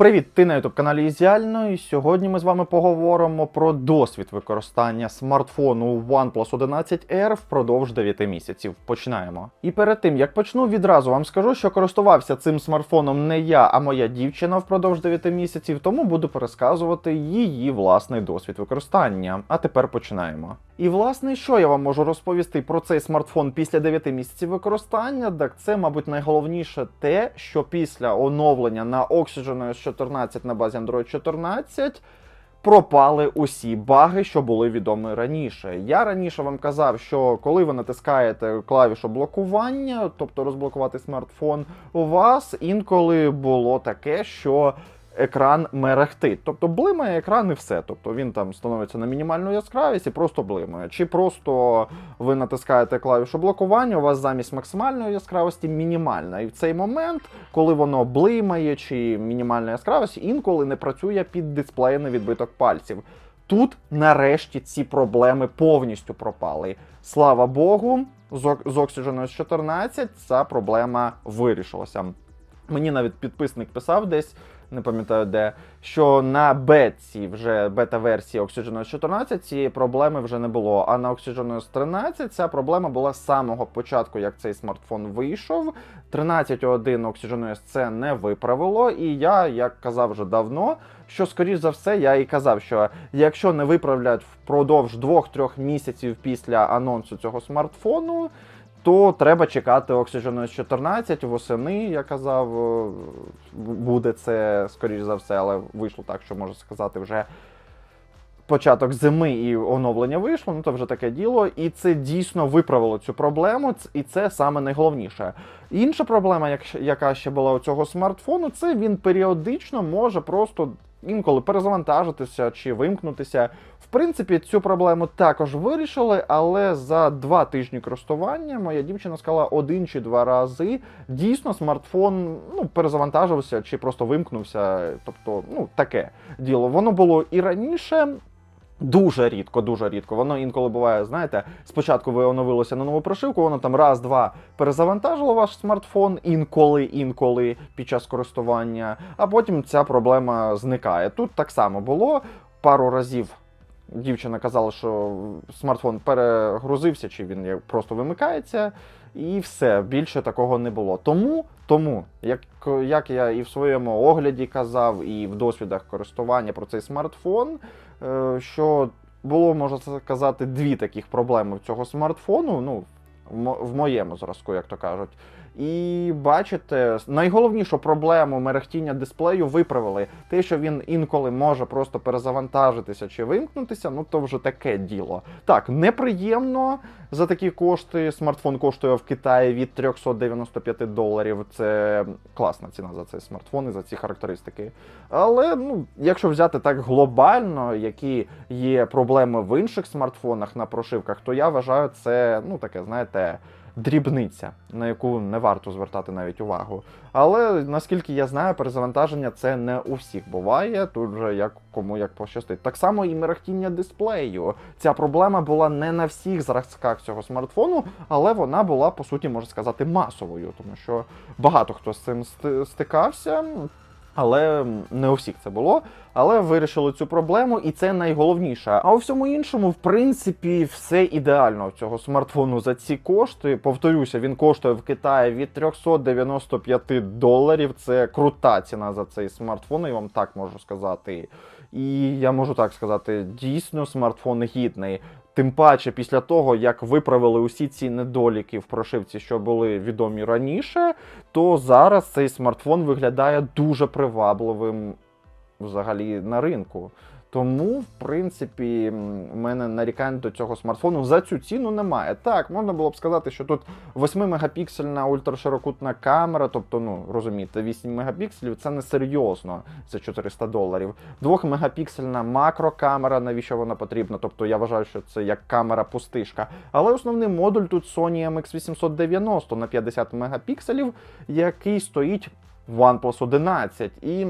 Привіт, ти на youtube каналі Ізіально, і сьогодні ми з вами поговоримо про досвід використання смартфону OnePlus 11R впродовж 9 місяців. Починаємо. І перед тим як почну, відразу вам скажу, що користувався цим смартфоном не я, а моя дівчина впродовж 9 місяців, тому буду пересказувати її власний досвід використання. А тепер починаємо. І власне, що я вам можу розповісти про цей смартфон після 9 місяців використання? Так це, мабуть, найголовніше те, що після оновлення на Oxygen OS 14 на базі Android 14 пропали усі баги, що були відомі раніше. Я раніше вам казав, що коли ви натискаєте клавішу блокування, тобто розблокувати смартфон, у вас інколи було таке, що екран мерехтить. Тобто блимає екран і все. Тобто він там становиться на мінімальну яскравість і просто блимає. Чи просто ви натискаєте клавішу блокування, у вас замість максимальної яскравості мінімальна. І в цей момент, коли воно блимає чи мінімальна яскравість, інколи не працює під дисплеєм відбиток пальців. Тут нарешті ці проблеми повністю пропали. Слава Богу, з Oxygen OS 14 ця проблема вирішилася. Мені навіть підписник писав десь, не пам'ятаю де, що на бетці, вже бета-версії Oxygen OS 14 цієї проблеми вже не було. А на Oxygen OS 13 ця проблема була з самого початку, як цей смартфон вийшов. 13.1 Oxygen OS це не виправило. І я, як казав вже давно, що скоріш за все, я і казав, що якщо не виправлять впродовж 2-3 місяців після анонсу цього смартфону, то треба чекати Oxygen OS 14 восени, я казав, е, буде це скоріш за все, але вийшло так, що можна сказати, вже початок зими і оновлення вийшло, ну то вже таке діло. І це дійсно виправило цю проблему, і це саме найголовніше. Інша проблема, яка ще була у цього смартфону, це він періодично може просто інколи перезавантажитися чи вимкнутися. В принципі, цю проблему також вирішили, але за два тижні користування моя дівчина сказала один чи два рази. Дійсно, смартфон ну, перезавантажився чи просто вимкнувся. Тобто, ну, таке діло. Воно було і раніше. Дуже рідко, дуже рідко. Воно інколи буває, знаєте, спочатку ви оновилося на нову прошивку, воно там раз-два перезавантажило ваш смартфон інколи, інколи під час користування, а потім ця проблема зникає. Тут так само було пару разів. Дівчина казала, що смартфон перегрузився, чи він просто вимикається, і все, більше такого не було. Тому, тому як, як я і в своєму огляді казав, і в досвідах користування про цей смартфон, що було, можна сказати, дві таких проблеми в цього смартфону. Ну, в моєму зразку, як то кажуть. І бачите, найголовнішу проблему мерехтіння дисплею виправили. Те, що він інколи може просто перезавантажитися чи вимкнутися, ну то вже таке діло. Так, неприємно за такі кошти. Смартфон коштує в Китаї від 395 доларів. Це класна ціна за цей смартфон і за ці характеристики. Але ну, якщо взяти так глобально, які є проблеми в інших смартфонах на прошивках, то я вважаю це ну таке, знаєте. Дрібниця, на яку не варто звертати навіть увагу. Але наскільки я знаю, перезавантаження це не у всіх буває. Тут вже як кому як пощастить. Так само і мерехтіння дисплею. Ця проблема була не на всіх зразках цього смартфону, але вона була по суті, можна сказати, масовою, тому що багато хто з цим стикався. Але не у всіх це було. Але вирішили цю проблему, і це найголовніше. А у всьому іншому, в принципі, все ідеально цього смартфону за ці кошти. Повторюся, він коштує в Китаї від 395 доларів. Це крута ціна за цей смартфон, я вам так можу сказати. І я можу так сказати, дійсно смартфон гідний. Тим паче, після того, як виправили усі ці недоліки в прошивці, що були відомі раніше, то зараз цей смартфон виглядає дуже привабливим взагалі на ринку. Тому, в принципі, у мене нарікань до цього смартфону за цю ціну немає. Так, можна було б сказати, що тут 8-мегапіксельна ультраширокутна камера, тобто, ну розумієте, 8 мегапікселів це не серйозно за 400 доларів. 2-мегапіксельна макрокамера, навіщо вона потрібна? Тобто я вважаю, що це як камера пустишка. Але основний модуль тут Sony MX890 на 50 мегапікселів, який стоїть в OnePlus 11. І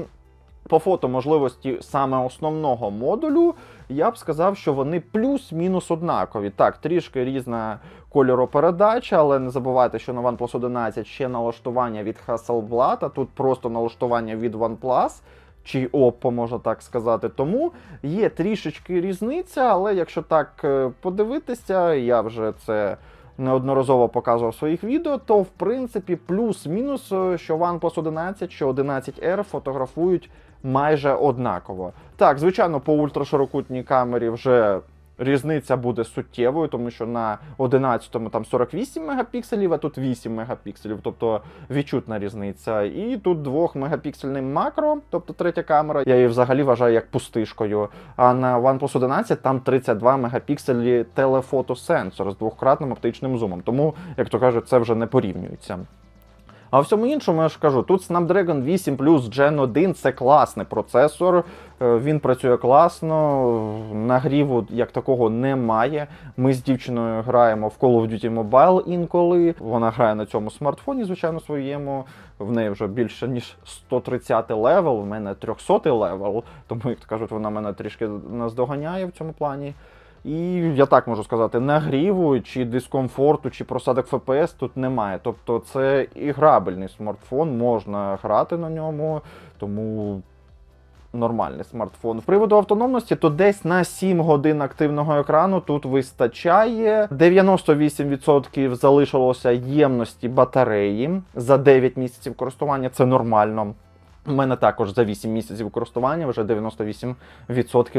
по фото можливості саме основного модулю, я б сказав, що вони плюс-мінус однакові. Так, трішки різна кольоропередача, але не забувайте, що на OnePlus 11 ще налаштування від Hasselblad, а тут просто налаштування від OnePlus. чи Oppo, можна так сказати. Тому є трішечки різниця, але якщо так е, подивитися, я вже це неодноразово показував в своїх відео, то в принципі плюс-мінус, е, що OnePlus 11, що 11R фотографують майже однаково. Так, звичайно, по ультраширокутній камері вже різниця буде суттєвою, тому що на 11-му там 48 мегапікселів, а тут 8 мегапікселів, тобто відчутна різниця. І тут 2 мегапіксельний макро, тобто третя камера, я її взагалі вважаю як пустишкою. А на OnePlus 11 там 32 мегапікселі телефотосенсор з двократним оптичним зумом. Тому, як то кажуть, це вже не порівнюється. А в всьому іншому я ж кажу, тут Snapdragon 8 Plus Gen 1 це класний процесор. е, Він працює класно, нагріву як такого немає. Ми з дівчиною граємо в Call of Duty Mobile інколи. Вона грає на цьому смартфоні, звичайно, своєму. В неї вже більше ніж 130 левел, в мене 300 левел, тому, як то кажуть, вона мене трішки наздоганяє в цьому плані. І я так можу сказати, нагріву, чи дискомфорту, чи просадок FPS тут немає. Тобто це іграбельний смартфон, можна грати на ньому, тому нормальний смартфон. В приводу автономності, то десь на 7 годин активного екрану тут вистачає. 98% залишилося ємності батареї за 9 місяців користування. Це нормально. У мене також за 8 місяців користування вже 98%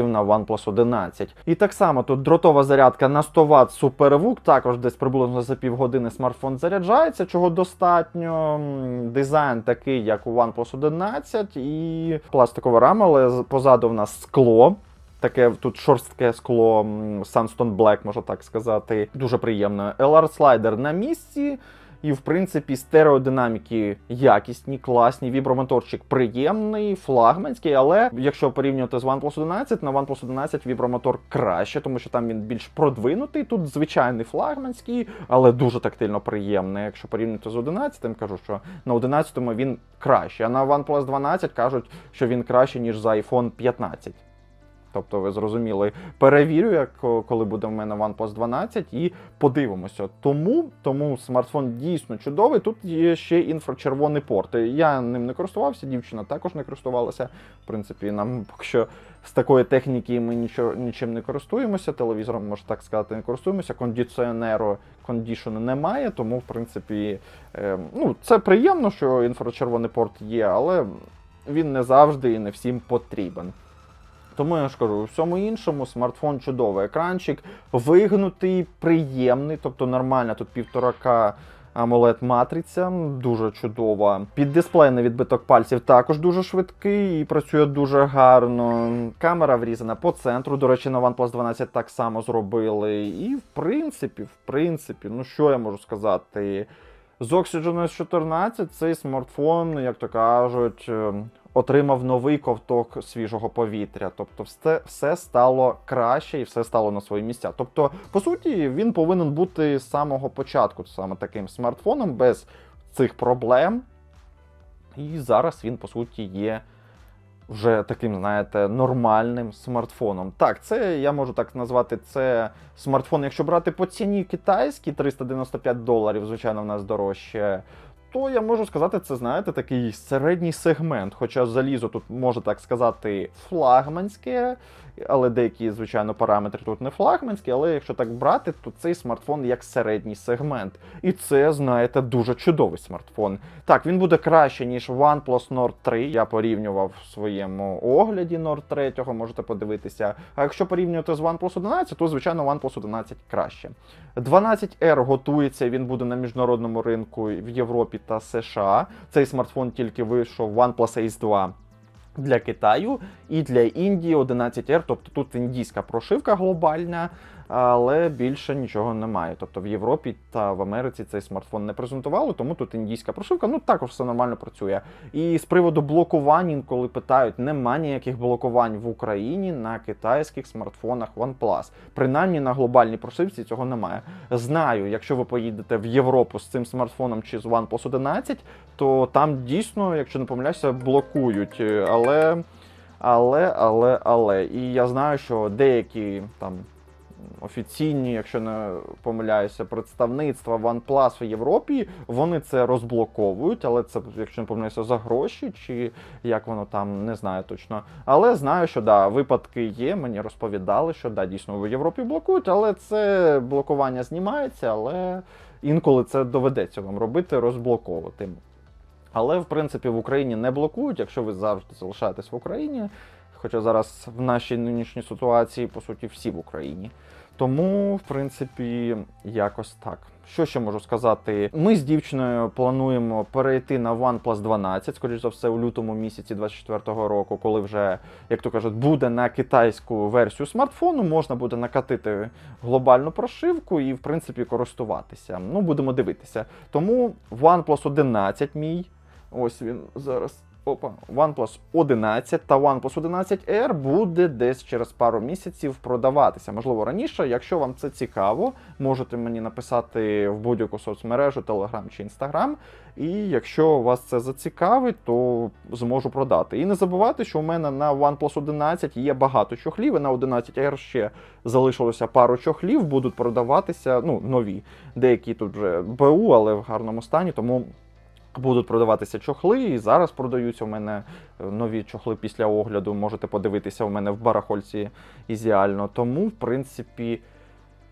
на OnePlus 11. І так само тут дротова зарядка на 100 Вт супервук, також десь приблизно за півгодини смартфон заряджається, чого достатньо. Дизайн такий, як у OnePlus 11, і пластикова рама, але позаду в нас скло. Таке тут шорстке скло Sunstone Black, можна так сказати. Дуже приємно. LR слайдер на місці. І, в принципі, стереодинаміки якісні, класні, вібромоторчик приємний, флагманський, але якщо порівнювати з OnePlus 11, на OnePlus 11 вібромотор краще, тому що там він більш продвинутий. Тут звичайний флагманський, але дуже тактильно приємний. Якщо порівнювати з 11, кажу, що на 11 він краще. А на OnePlus 12 кажуть, що він краще, ніж за iPhone 15. Тобто, ви зрозуміли, перевірю, як коли буде в мене OnePlus 12, і подивимося. Тому, тому смартфон дійсно чудовий. Тут є ще інфрачервоний порт. Я ним не користувався, дівчина також не користувалася. В принципі, нам поки що з такої техніки ми нічого, нічим не користуємося. Телевізором, можна так сказати, не користуємося. Кондиціонеру кондішену немає, тому, в принципі, е, ну, це приємно, що інфрачервоний порт є, але він не завжди і не всім потрібен. Тому я ж кажу, у всьому іншому смартфон чудовий. Екранчик вигнутий, приємний, тобто нормальна тут півторака amoled матриця, дуже чудова. Під дисплейний відбиток пальців також дуже швидкий і працює дуже гарно. Камера врізана по центру. До речі, на OnePlus 12 так само зробили. І в принципі, в принципі, ну що я можу сказати? З Oxygen S14 цей смартфон, як то кажуть, е, отримав новий ковток свіжого повітря. Тобто, все, все стало краще і все стало на свої місця. Тобто, по суті, він повинен бути з самого початку саме таким смартфоном без цих проблем. І зараз він, по суті, є вже таким, знаєте, нормальним смартфоном. Так, це я можу так назвати це смартфон, якщо брати по ціні китайській 395 доларів, звичайно, в нас дорожче. То я можу сказати, це знаєте такий середній сегмент. Хоча залізо тут можна так сказати флагманське, але деякі, звичайно, параметри тут не флагманські. Але якщо так брати, то цей смартфон як середній сегмент. І це, знаєте, дуже чудовий смартфон. Так, він буде краще, ніж OnePlus Nord 3. Я порівнював в своєму огляді Nord 3, можете подивитися. А якщо порівнювати з OnePlus 11, то звичайно OnePlus 11 краще. 12R готується, він буде на міжнародному ринку в Європі та США. Цей смартфон тільки вийшов OnePlus Ace 2 для Китаю і для Індії 11R, тобто тут індійська прошивка глобальна, але більше нічого немає. Тобто в Європі та в Америці цей смартфон не презентували, тому тут індійська прошивка, ну також все нормально працює. І з приводу блокувань, інколи питають, нема ніяких блокувань в Україні на китайських смартфонах OnePlus. Принаймні на глобальній прошивці цього немає. Знаю, якщо ви поїдете в Європу з цим смартфоном чи з OnePlus 11, то там дійсно, якщо не помиляюся, блокують. Але, але, але, але. І я знаю, що деякі там офіційні, якщо не помиляюся, представництва OnePlus в Європі, вони це розблоковують, але це, якщо не помиляюся, за гроші, чи як воно там, не знаю точно. Але знаю, що да, випадки є. Мені розповідали, що да, дійсно в Європі блокують, але це блокування знімається, але інколи це доведеться вам робити, розблоковувати. Але в принципі в Україні не блокують, якщо ви завжди залишаєтесь в Україні. Хоча зараз в нашій нинішній ситуації, по суті, всі в Україні. Тому, в принципі, якось так. Що ще можу сказати? Ми з дівчиною плануємо перейти на OnePlus 12, скоріш за все, у лютому місяці 24-го року, коли вже, як то кажуть, буде на китайську версію смартфону, можна буде накатити глобальну прошивку і, в принципі, користуватися. Ну, будемо дивитися. Тому OnePlus 11 мій. Ось він зараз. Опа, OnePlus 11 та OnePlus 11 R буде десь через пару місяців продаватися. Можливо, раніше. Якщо вам це цікаво, можете мені написати в будь-яку соцмережу, Telegram чи Instagram. І якщо вас це зацікавить, то зможу продати. І не забувайте, що у мене на OnePlus 11 є багато чохлів, і на 11 R ще залишилося пару чохлів, будуть продаватися ну, нові. Деякі тут вже БУ, але в гарному стані, тому. Будуть продаватися чохли, і зараз продаються у мене е, нові чохли після огляду. Можете подивитися у мене в барахольці ізіально. Тому, в принципі,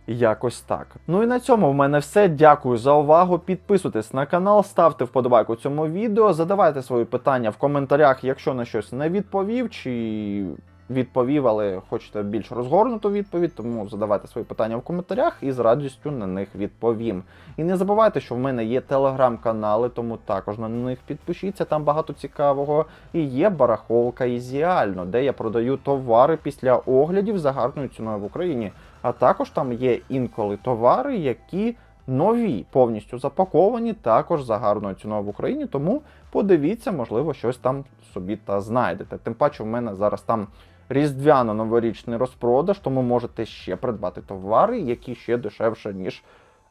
якось так. Ну і на цьому в мене все. Дякую за увагу. Підписуйтесь на канал, ставте вподобайку цьому відео, задавайте свої питання в коментарях, якщо на щось не відповів, чи відповів, але хочете більш розгорнуту відповідь, тому задавайте свої питання в коментарях і з радістю на них відповім. І не забувайте, що в мене є телеграм-канали, тому також на них підпишіться, там багато цікавого. І є барахолка Ізіально, де я продаю товари після оглядів за гарною ціною в Україні. А також там є інколи товари, які нові, повністю запаковані, також за гарною ціною в Україні. Тому подивіться, можливо, щось там собі та знайдете. Тим паче, в мене зараз там різдвяно-новорічний розпродаж, тому можете ще придбати товари, які ще дешевше, ніж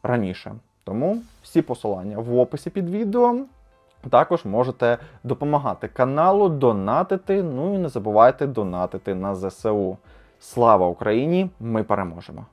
раніше. Тому всі посилання в описі під відео. Також можете допомагати каналу, донатити. Ну і не забувайте донатити на ЗСУ. Слава Україні! Ми переможемо!